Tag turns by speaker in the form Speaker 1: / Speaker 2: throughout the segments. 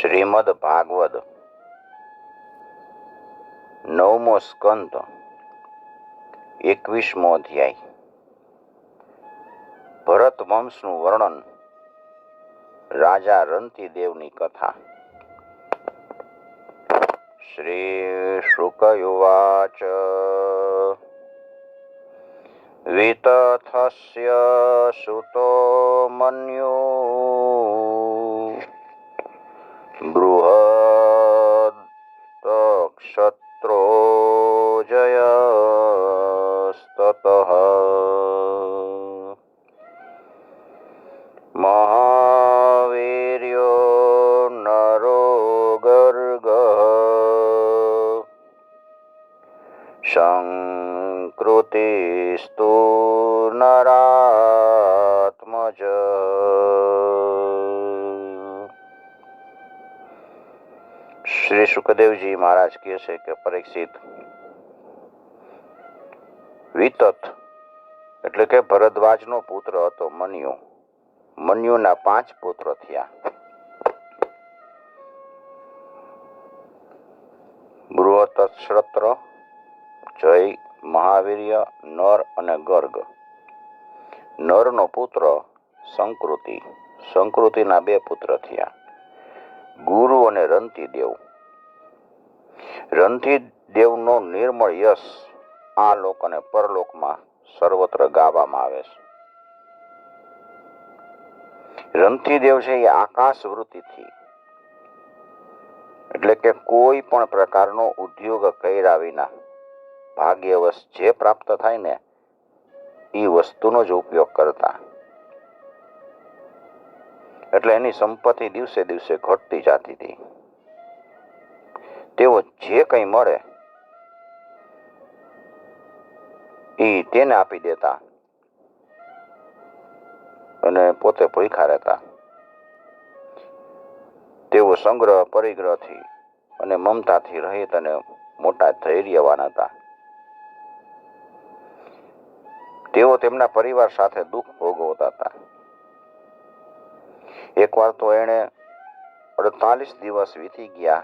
Speaker 1: શ્રીમદ ભાગવત. નવમો સ્કંદ, એકવીસમો અધ્યાય. ભરત વંશનું વર્ણન રાજા રંતિદેવની કથા. શ્રી શુકયુવાચ વિતથસ્ય સુતો મન્યો બૃહદ ક્ષત્રો જયસ્તતઃ મહાવીર્યો નરો સુખદેવજી મહારાજ કહે છે કે પરીક્ષિત વિતત, એટલે કે ભરદ્વાજનો પુત્ર હતો મન્યુ. મન્યુના પાંચ પુત્ર થયા. બૃહતશ્રત્ર જય, મહાવીર્ય, નર અને ગર્ગ. નરનો પુત્ર સંકૃતિ. સંકૃતિના બે પુત્ર થયા. ગુરુ અને રંતિદેવ. રંતિદેવનો નિર્મળ યશ આ લોક અને પરલોકમાં સર્વત્ર ગાવામાં આવે છે. રંથીદેવ છે એ આકાશ વૃત્તિથી એટલે કે કોઈ પણ પ્રકારનો ઉદ્યોગ કર્યા વિના ભાગ્યવશ જે પ્રાપ્ત થાય ને એ વસ્તુનો જ ઉપયોગ કરતા. એટલે એની સંપત્તિ દિવસે દિવસે ઘટતી જતી હતી. તેઓ જે કંઈ મળે એ તેને આપી દેતા અને પોતે ભૂખા રહેતા. તેઓ સંગ્રહ પરિગ્રહથી અને મમતાથી રહિત અને મોટા ધૈર્યવાન હતા. તેઓ તેમના પરિવાર સાથે દુઃખ ભોગવતા હતા. એકવાર તો એણે અડતાલીસ દિવસ વીતી ગયા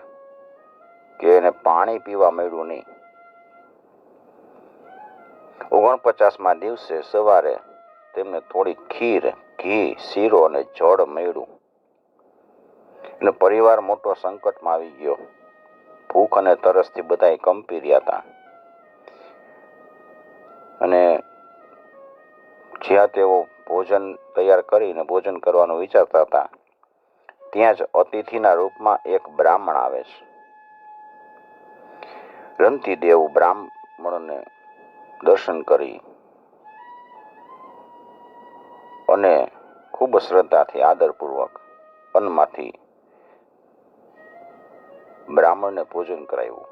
Speaker 1: કે એને પાણી પીવા મળ્યું નહીં. ઓગણપચાસમાં દિવસે સવારે તેમને થોડી ખીર, ઘી, શીરો અને જળ મળ્યું. એનો પરિવાર મોટો સંકટમાં આવી ગયો. ભૂખ અને તરસથી બધા કંપી રહ્યા હતા. અને જ્યાં તેઓ ભોજન તૈયાર કરીને ભોજન કરવાનું વિચારતા હતા, ત્યાં જ અતિથિના રૂપમાં એક બ્રાહ્મણ આવે છે. રંતિદેવ બ્રાહ્મણને દર્શન કરી અને ખૂબ શ્રદ્ધાથી, આદરપૂર્વક અન્નમાંથી બ્રાહ્મણને ભોજન કરાવ્યું.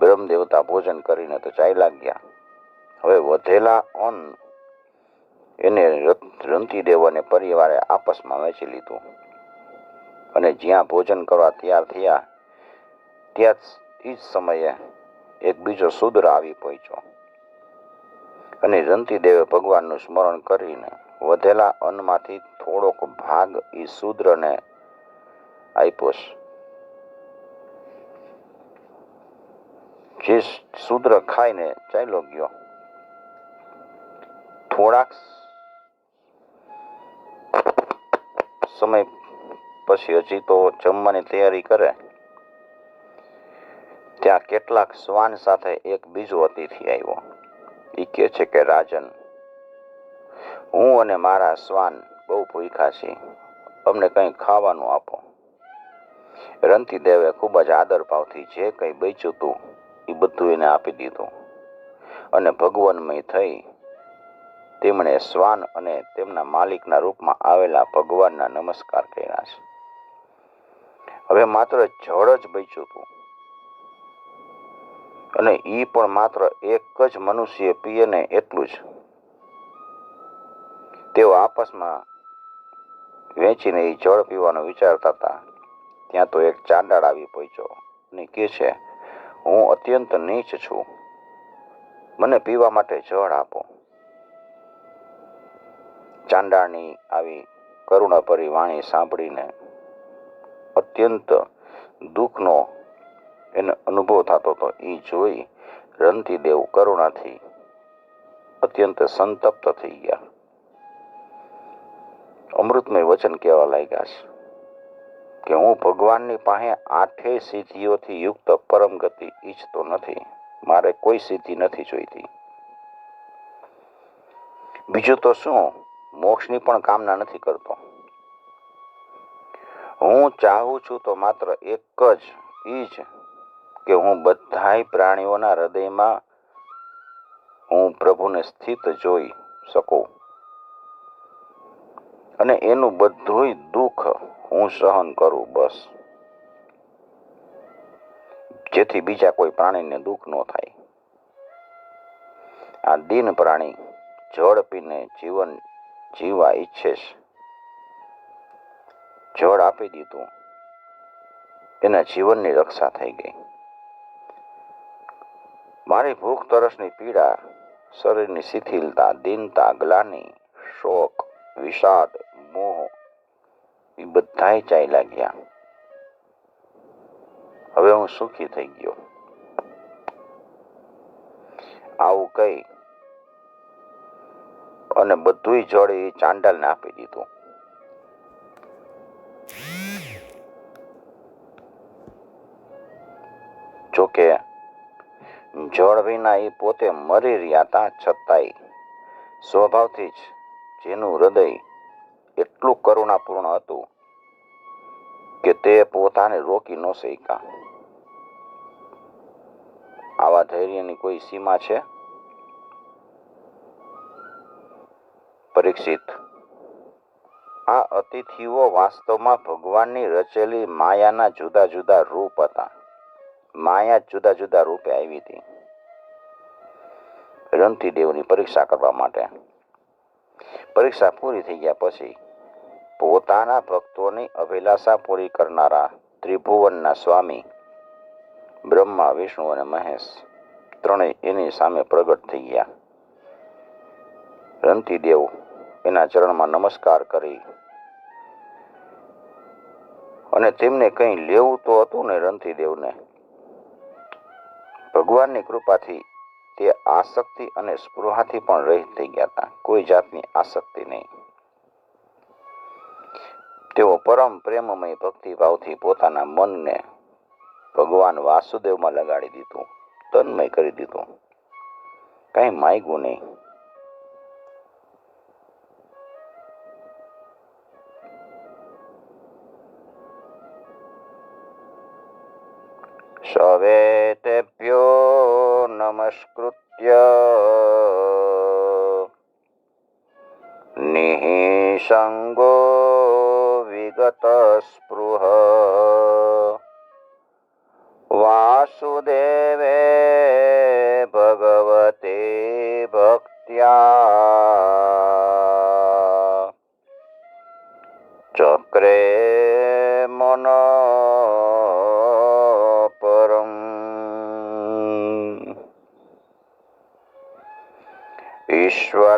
Speaker 1: બ્રહ્મ દેવતા ભોજન કરીને તો ચાલ્યા ગયા હવે વધેલા અન્ન એને રંતિદેવ અને પરિવારે આપસમાં વહેંચી લીધું. અને જ્યાં ભોજન કરવા તૈયાર થયા ત્યાં જ જ સમયે એક બીજો શુદ્ર આવી પહોંચ્યો. અને રંતિદેવે ભગવાનનું સ્મરણ કરીને વધેલા અન્નમાંથી થોડોક ભાગ એ શુદ્રને આપ્યો જે શુદ્ર ખાઈને ચાલ્યો ગયો. થોડાક સમય પછી હજી તો જમવાની તૈયારી કરે. ત્યાં કેટલાક શ્વાન સાથે એક બીજો અતિથિ આવ્યો. એ કહે છે કે, રાજન, હું અને મારા શ્વાન બહુ ભૂખ્યા છીએ. અમને કંઈ ખાવાનું આપો. રંતીદેવે ખૂબ જ આદર ભાવથી જે કંઈ બેચ્યું હતું એ બધું એને આપી દીધું. અને ભગવાનમય થઈ તેમણે શ્વાન અને તેમના માલિકના રૂપમાં આવેલા ભગવાનના નમસ્કાર કર્યા છે. હવે માત્ર જળ જ બેચ્યું હતું અને એ પણ માત્ર એક જ મનુષ્ય પીએ ને એટલું જ. તેઓ આપસમાં વેચીને એ જળ પીવાનું વિચારતા હતા. ત્યાં તો એક ચાંડાળ આવી પહોંચ્યો અને કહે છે, હું અત્યંત નીચ છું. મને પીવા માટે જળ આપો. ચાંડાળની આવી કરુણાભરી વાણી સાંભળીને અત્યંત દુઃખનો એને અનુભવ થતો હતો. એ જોઈ રંતીદેવ કરુણાથી અત્યંત સંતપ્ત થઈ ગયા. અમૃતમય વચન કહેવા લાગ્યા છે કે હું ભગવાનની પાસે આઠે સિદ્ધિઓથી યુક્ત પરમ ગતિ ઈચ્છતો નથી. મારે કોઈ સિદ્ધિ નથી જોઈતી. બીજું તો શું? મોક્ષની પણ કામના નથી કરતો. હું ચાહું છું તો માત્ર એક જ ઈ જ કે હું બધાય પ્રાણીઓના હૃદયમાં હું પ્રભુને સ્થિત જોઈ શકું. અને એનું બધુંય દુઃખ હું સહન કરું બસ. જેથી બીજા કોઈ પ્રાણીને દુઃખ ન થાય. આ દિન પ્રાણી જળ પીને જીવન જીવવા ઈચ્છે જળ આપી દીધું. એના જીવનની રક્ષા થઈ ગઈ. મારી ભૂખ તરસની પીડા, શરીરની શિથિલતા, દીનતા, ગ્લાની, શોક, વિષાદ, મોહ, એ બધાય ચાલ્યા ગયા હવે હું સુખી થઈ ગયો. આવું કઈ અને બધુંય જળ એ ચાંડાલને આપી દીધું. જોકે જળ વિના એ પોતે મરી રહ્યા હતા છતાંય. સ્વભાવથી જ જેનું હૃદય એટલું કરુણાપૂર્ણ હતું કે તે પોતાને રોકી ન શક્યા. આવા ધૈર્યની કોઈ સીમા છે? પરીક્ષિત, આ અતિથિઓ વાસ્તવમાં ભગવાનની રચેલી માયાના જુદા જુદા રૂપ હતા. માયા જુદા જુદા રૂપે આવી હતી. રંતીદેવની પરીક્ષા કરવા માટે. પરીક્ષા પૂરી થઈ ગયા પછી પોતાના ભક્તોની અભિલાષા પૂરી કરનારા ત્રિભુવનના સ્વામી, બ્રહ્મા, વિષ્ણુ અને મહેશ ત્રણેય એની સામે પ્રગટ થઈ ગયા. રંતીદેવ એના ચરણમાં નમસ્કાર કરી. અને તેમને કંઈ લેવું તો હતું ને રંતીદેવને ભગવાનની કૃપાથી તે આસક્તિ અને સ્પૃહાથી પણ રહિત થઈ ગયા હતા. કોઈ જાતની આસક્તિ નહીં. તેઓ પરમ પ્રેમમય ભક્તિભાવથી પોતાના મનને ભગવાન વાસુદેવમાં લગાડી દીધું, તન્મય કરી દીધું. કઈ માગ્યું નહીં. સવેતેભ્યો નમસ્કૃત્ય નિઃસંગો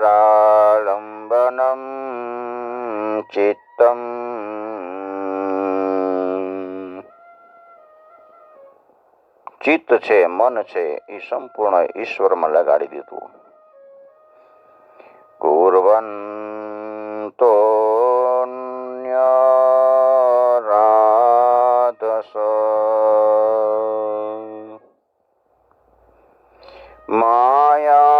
Speaker 1: ઈશ્વરાલંબનમ ચિત્તમ ચિત્ત છે મન છે એ સંપૂર્ણ ઈશ્વરમાં લગાડી દીધું કુર્વંતો રાધસ માયા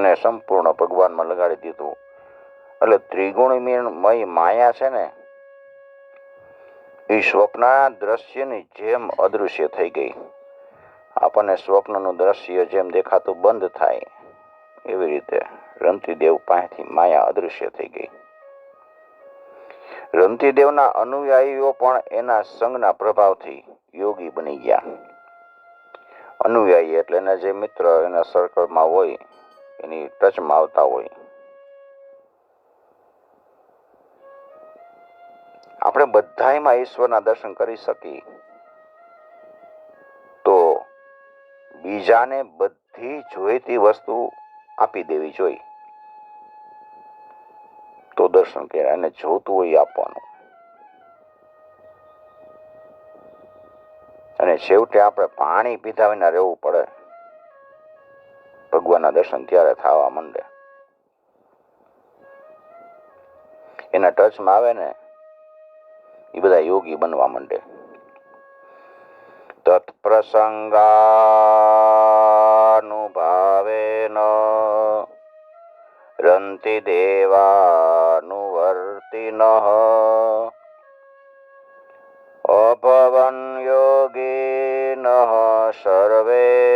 Speaker 1: ચિત્તને સંપૂર્ણ ભગવાનમાં લગાડી દીધું. એટલે ત્રિગુણમય માયા છે ને એ સ્વપ્ન દ્રશ્યની જેમ અદૃશ્ય થઈ ગઈ. આપણને સ્વપ્નનું દ્રશ્ય જેમ દેખાતું બંધ થાય. એવી રીતે રંતીદેવ પાસેથી માયા અદૃશ્ય થઈ ગઈ. રંતીદેવના અનુયાયીઓ પણ એના સંગના પ્રભાવથી યોગી બની ગયા. અનુયાયી એટલે એના જે મિત્ર એના સર્કલમાં હોય એની ટચમાં આવતા હોય. આપણે બધામાં ઈશ્વરના દર્શન કરી શકીએ. તો બીજાને બધી જોઈતી વસ્તુ આપી દેવી જોઈ. તો દર્શન કહેવાય અને જોતું હોય આપવાનું. અને છેવટે આપણે પાણી પીધા વિના રહેવું પડે. ભગવાનના દર્શન ત્યારે થવા માંડે. એના ટચમાં આવે ને, એ બધા યોગી બનવા માંડે. તત્પ્રસંગાનુભાવેન રંતિ દેવાનુવર્તિન. અભવન યોગીન સર્વે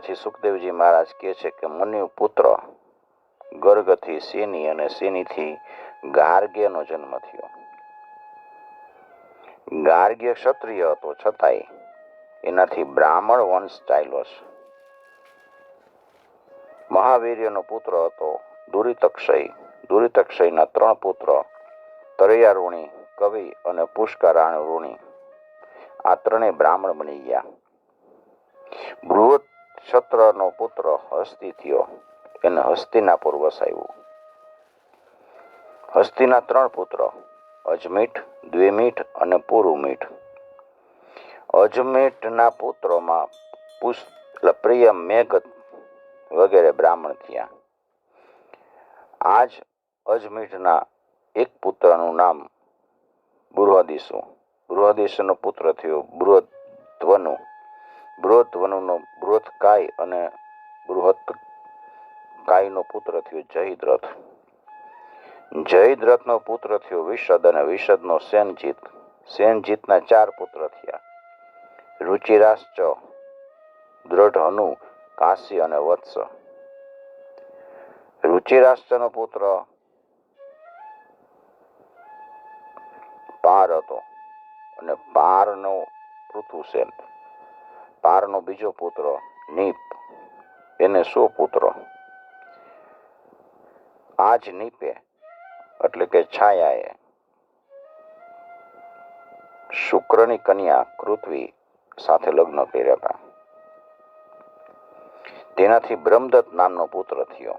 Speaker 1: પછી સુખદેવજી મહારાજ કહે છે કે મુનિ પુત્ર ગર્ગથી સિની અને સિનીથી ગાર્ગ્યનો જન્મ થયો? ગાર્ગ્ય ક્ષત્રિય હતો, છતાંય એનાથી બ્રાહ્મણ વંશ ચાલ્યો છે. મહાવીર્યનો પુત્ર હતો દુરિતક્ષય. દુરિતક્ષયના ત્રણ પુત્ર, તરૈયારૂણી, કવિ અને પુષ્કરાણ ઋણી આ ત્રણેય બ્રાહ્મણ બની ગયા. બૃહદ ક્ષત્રનો પુત્ર હસ્તી થયો. એને હસ્તિનાપુર વસાવ્યું હસ્તીના ત્રણ પુત્ર, અજમીઠ, દ્વિમીઠ અને પુરુમીઠ. અજમીઠના પુત્રોમાં પુષ પ્રિય મેઘ વગેરે બ્રાહ્મણ થયા. આજ અજમીઠના એક પુત્રનું નામ બૃહદિશુ બૃહદિશુનો પુત્ર થયો બૃહદ્વનુ. બૃહદ્વનુનો બૃહદકાય અને બૃહદ કાયનો પુત્ર થયો જયદ્રથ. જયદ્રથનો પુત્ર થયો વિશદ અને વિશદનો સેનજીત. સેનજીતના ચાર પુત્ર થયા. રુચિરાશ્ચ દ્રઢ કાશી અને વત્સ. રુચિરાષ્ટ્રનો પુત્ર પાર હતો અને પારનો પૃથુસેન. પારનો બીજો પુત્ર, નીપ. એને સો આ આજ નીપે, એટલે કે છાયાએ. શુક્રની કન્યા પૃથ્વી સાથે લગ્ન કર્યા હતા. તેનાથી બ્રહ્મદત્ત નામનો પુત્ર થયો.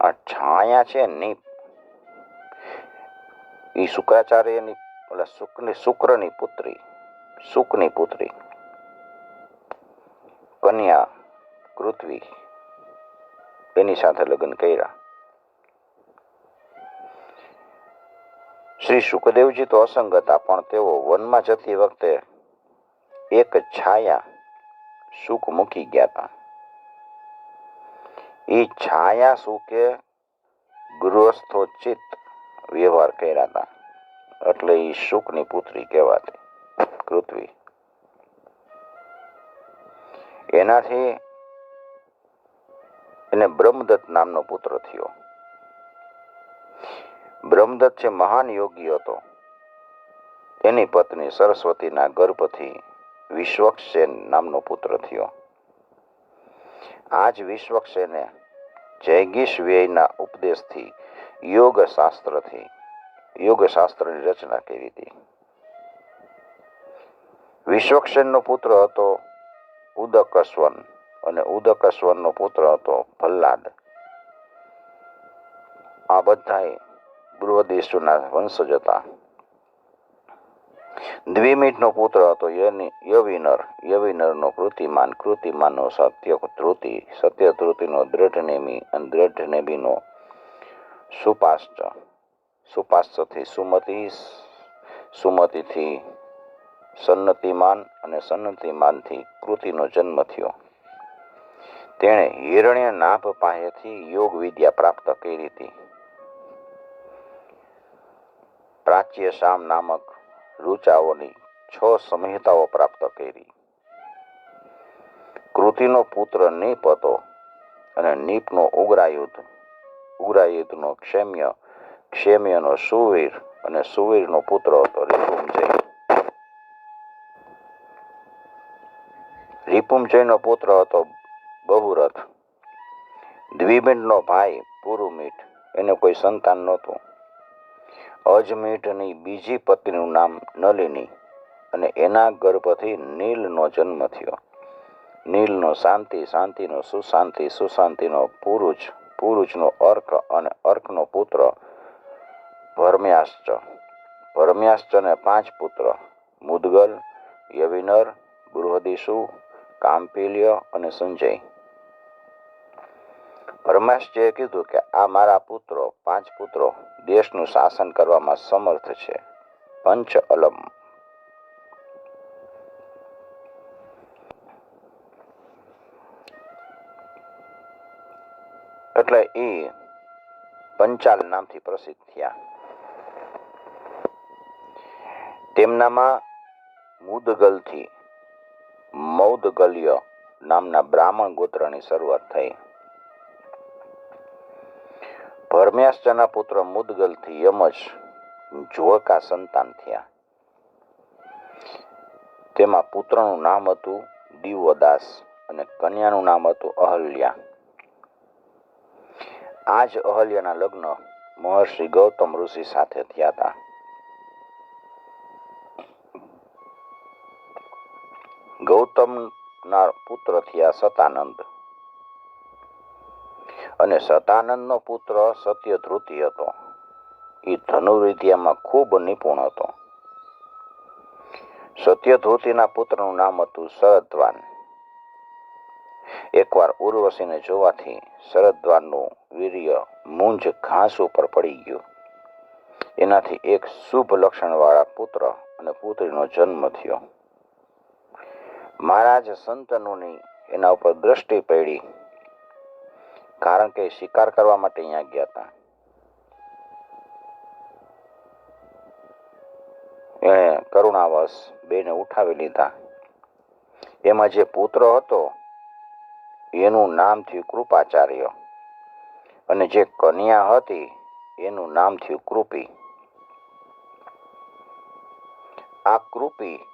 Speaker 1: આ છાયા છે નીપ. એ શુક્રાચાર્યની ઓલા શુકની શુક્રની પુત્રી. શુકની પુત્રી. કન્યા પૃથ્વી એની સાથે લગ્ન કર્યા. શ્રી સુખદેવજી તો અસંગ હતા, પણ તેઓ વનમાં જતી વખતે એક છાયા સુખ મૂકી ગયા હતા. એ છાયા સુકે ગૃહસ્થોચિત વ્યવહાર કર્યા હતા. એટલે એ શુકની પુત્રી કહેવાતી. પૃથ્વી. એનાથી એને બ્રહ્મદત્ત નામનો પુત્ર થયો. બ્રહ્મદત્ત છે મહાન યોગી હતો, એની પત્ની સરસ્વતીના ગર્ભથી વિશ્વક્ષેન નામનો પુત્ર થયો. આજ વિશ્વક્ષેને જૈગીશ વ્યયના ઉપદેશથી યોગ યોગશાસ્ત્રની યોગ રચના કરી હતી. વિશ્વક્ષેનનો પુત્ર હતો ઉદકસ્વન અને ઉદકસ્વનનો પુત્ર હતો ભલ્લાદ. આ બધાએ બૃહદેશુના વંશજ હતા. દ્વિમીટનો પુત્ર હતો યવિનર. યવિનરનો કૃતિમાન, કૃતિમાનનો સત્ય ધૃતિ સત્ય ધૃતિનો દ્રઢનેમી અને દ્રઢનેમીનો સુપાશ્ચ સુપાશ્ચથી સુમતિ, સુમતિથી સન્નતિમાન અને સન્નતિમાનથી કૃતિનો જન્મ થયો. તેણે હિરણ્ય નાભ પાસેથી યોગ વિદ્યા પ્રાપ્ત કરી હતી. પ્રાચ્ય શામ નામક રૂચાઓની છ સંહિતાઓ પ્રાપ્ત કરી. કૃતિનો પુત્ર નીપ હતો અને નીપનો ઉગ્રાયુદ્ધ, ઉગ્રાયુદ્ધનો ક્ષેમ્ય, ક્ષેમ્યનો સુવીર અને સુવીરનો પુત્ર હતો રિપુંજય રિપુંજયનો પુત્ર હતો બહુરથ. દ્વિબેનનો ભાઈ પુરુમીઠ. એને કોઈ સંતાન નહોતું. અજમીઠની બીજી પત્નીનું નામ નલિની અને એના ગર્ભથી નીલનો જન્મ થયો. નીલનો શાંતિ, શાંતિનો સુશાંતિ, સુશાંતિનો પુરુષ, પુરુષનો અર્ક અને અર્કનો પુત્ર ભરમ્યાશ્ચ. ભરમ્યાશ્ચને પાંચ પુત્ર, મુદગલ, યવિનર, બૃહદિશુ કામ્પિલ્ય અને સંજય. પરમાશ્ચયે કીધું કે આ મારા પુત્રો, પાંચ પુત્રો દેશનું શાસન કરવામાં સમર્થ છે. પંચ અલમ. એટલે એ પંચાલ નામથી પ્રસિદ્ધ થયા. તેમનામાં મુદગલથી મૌદગલ્ય નામના બ્રાહ્મણ ગોત્રની શરૂઆત થઈ. ભરમ્યાશ્ચના પુત્ર મુદગલથી યમજ જોળકા સંતાન થયા. તેમાં પુત્રનું નામ હતું દિવદાસ અને કન્યાનું નામ હતું અહલ્યા. આ જ અહલ્યાના લગ્ન મહર્ષિ ગૌતમ ઋષિ સાથે થયા હતા. ગૌતમના પુત્ર થયા સતાનંદ. અને સતાનંદનો પુત્ર સત્યધ્રુતિ હતો. એ ધનુર્વિદ્યામાં ખૂબ નિપુણ હતો. સત્યધ્રુતિના પુત્રનું નામ હતું શરદ્વાન. એકવાર ઉર્વશીને જોવાથી શરદ્વાનનું વીર્ય મૂંજ ઘાસ ઉપર પડી ગયું. એનાથી એક શુભ લક્ષણવાળા પુત્ર અને પુત્રીનો જન્મ થયો. મહારાજ સંતનુની એના ઉપર દ્રષ્ટિ પડી. કારણ કે શિકાર કરવા માટે અહીંયા ગયા હતા. એણે કરુણાવશ બેને ઉઠાવી લીધા. એમાં જે પુત્ર હતો, એનું નામ થયું કૃપાચાર્ય. અને જે કન્યા હતી, એનું નામ થયું કૃપી. આ કૃપી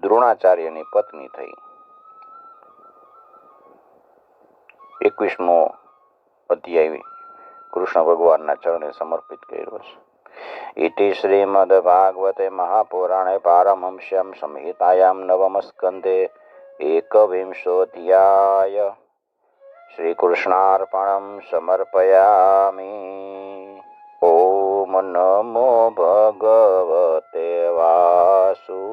Speaker 1: દ્રોણાચાર્યની પત્ની થઈ. એકવીસમો અધ્યાય કૃષ્ણ ભગવાનના ચરણે સમર્પિત કર્યો છે. ઇતિ શ્રીમદ ભાગવતે મહાપુરાણે પારમહંસ્યમ સંહિતાયામ નવમસ્કંદે એકવિંશોધ્યાય. શ્રીકૃષ્ણાર્પણમ સમર્પયામી. ઓમ નમો ભગવતે વાસુદેવાય